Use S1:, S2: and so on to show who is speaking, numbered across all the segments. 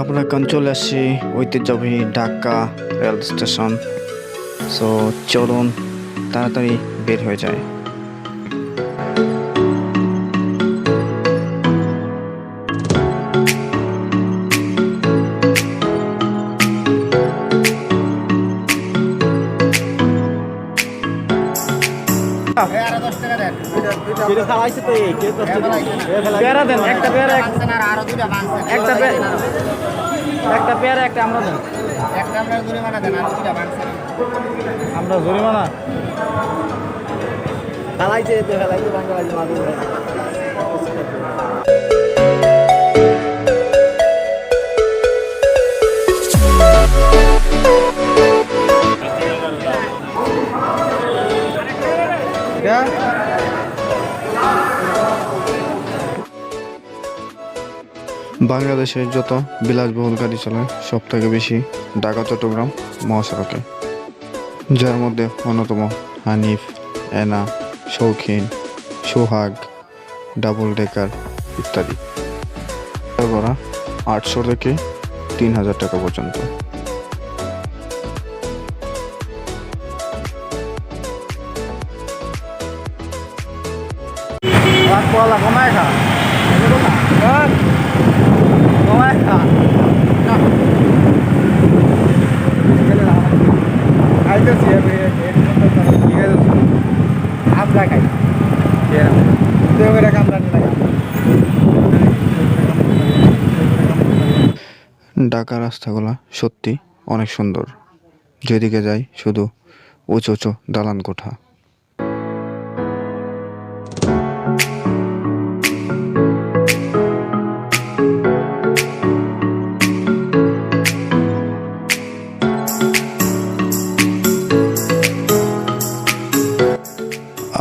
S1: আমরা এখন চলে আসছি ঐতিহ্যবাহী ঢাকা রেল স্টেশন। সো চলুন তাড়াতাড়ি বের হয়ে যায়
S2: পেয়ারা দেন একটা পেয়ারা এক- একটা একটা পেয়ারা একটা আমরা দেন। আমরা জরিমানা ফেলাইছে তো ফেলাইছে বাংলাদেশ মাদুর
S1: বাংলাদেশের যত বিলাসবহুল গাড়ি চলে, সব থেকে বেশি ঢাকা, চট্টগ্রাম, মহাসড়কে। যার মধ্যে অন্যতম হানিফ, এনা, শৌখিন, সোহাগ, ডাবল ডেকার ইত্যাদি। আটশো থেকে তিন হাজার টাকা পর্যন্ত।
S2: পলা কমায় খা। কমায় খা। খাইতেছি আমি আমরা খাই। দেবের কামরানি লাগে।
S1: ঢাকা রাস্তাগুলো সত্যি অনেক সুন্দর। যেদিকে যাই শুধু উঁচু উঁচু দালান কোঠা।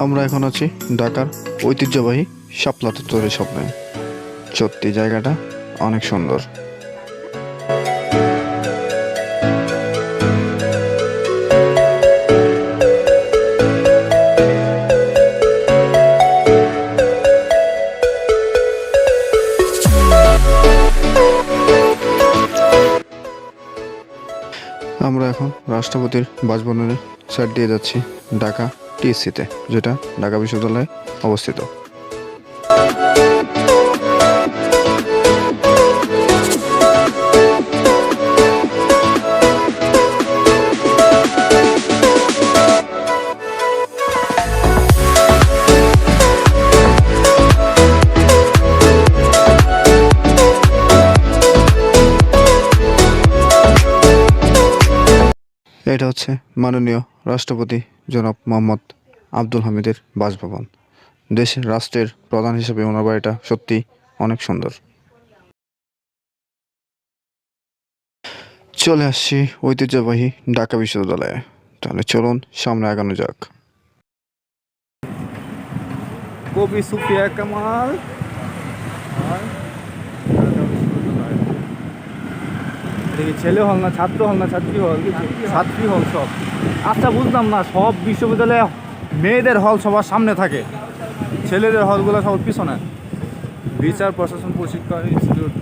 S1: আমরা এখন আছি ঢাকার ঐতিহ্যবাহী শাপলা চত্বরের স্বপ্নে সত্যি জায়গাটা অনেক সুন্দর। আমরা এখন রাষ্ট্রপতির বাসভবনের সাইড দিয়ে যাচ্ছি, ঢাকা। টিএসসিতে যেটা ঢাকা বিশ্ববিদ্যালয়ে অবস্থিত। এটা হচ্ছে মাননীয় রাষ্ট্রপতি জনাব মোহাম্মদ আব্দুল হামিদের বাসভবন। দেশের রাষ্ট্রের প্রধান হিসেবে ওনার বাড়িটা সত্যি অনেক সুন্দর। চলে আসছি ঐতিহ্যবাহী ঢাকা বিশ্ববিদ্যালয়ে। তাহলে চলুন সামনে আগানো যাক।
S2: কবি সুফিয়া কামাল। দেখি ছেলে হল না, ছাত্র হল না, ছাত্রী হল ছাত্রী হল সব। আচ্ছা বুঝলাম না, সব বিশ্ববিদ্যালয়ে মেয়েদের হল সবার সামনে থাকে। ছেলেদের হলগুলো সবার পিছনে। বিচার, প্রশাসন, প্রশিক্ষণ ইনস্টিটিউট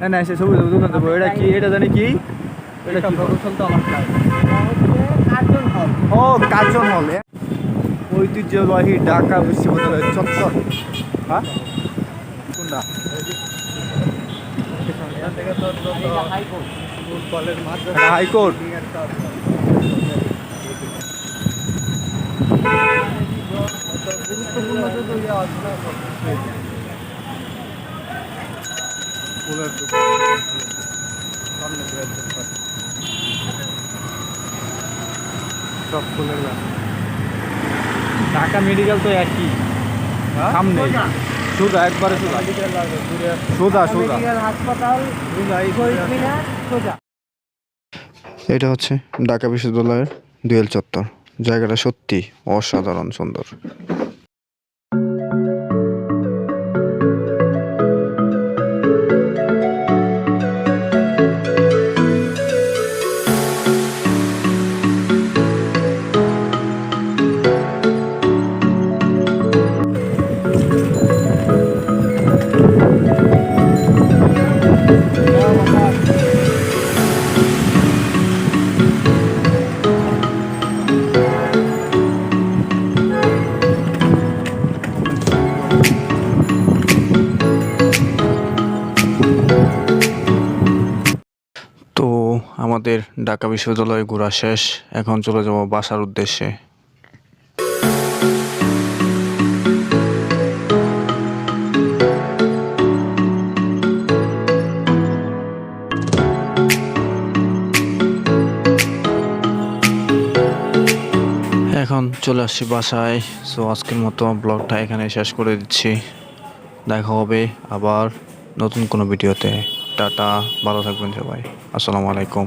S2: না না, সে সবুজ দোকান দেবো এটা কি, এটা জানি কি? এটা কি
S3: প্রকৌশল তো আমার কাজ
S2: ও, কার্জন হল ঐতিহ্যবাহী ঢাকা বিশ্ববিদ্যালয়ের চত্বর। হ্যাঁ? কোনটা? হাইকোর্ট
S3: গুরুত্বপূর্ণ ফুলের দোকান। সামনে গ্রামের দোকান।
S2: সব ফুলের গাছ। ঢাকা মেডিকেল তো একই।
S3: হ্যাঁ?
S2: সামনে। সোজা। একবারে সোজা।
S3: মেডিকেল লাগে, দূরে
S2: সোজা সোজা।
S3: হাসপাতাল সোজা
S1: এটা হচ্ছে ঢাকা বিশ্ববিদ্যালয়ের দুয়েল চত্বর। জায়গাটা সত্যি অসাধারণ সুন্দর। তো আমাদের ঢাকা বিশ্ববিদ্যালয় ঘোরা শেষ, এখন চলে যাব বাসার উদ্দেশ্যে। এখন চলে আসছি বাসায়। সো আজকের মতো ব্লগটা এখানে শেষ করে দিচ্ছি। দেখা হবে আবার। নতুন কোনো ভিডিওতে। টাটা ভালো থাকবেন সবাই। আসসালামু আলাইকুম।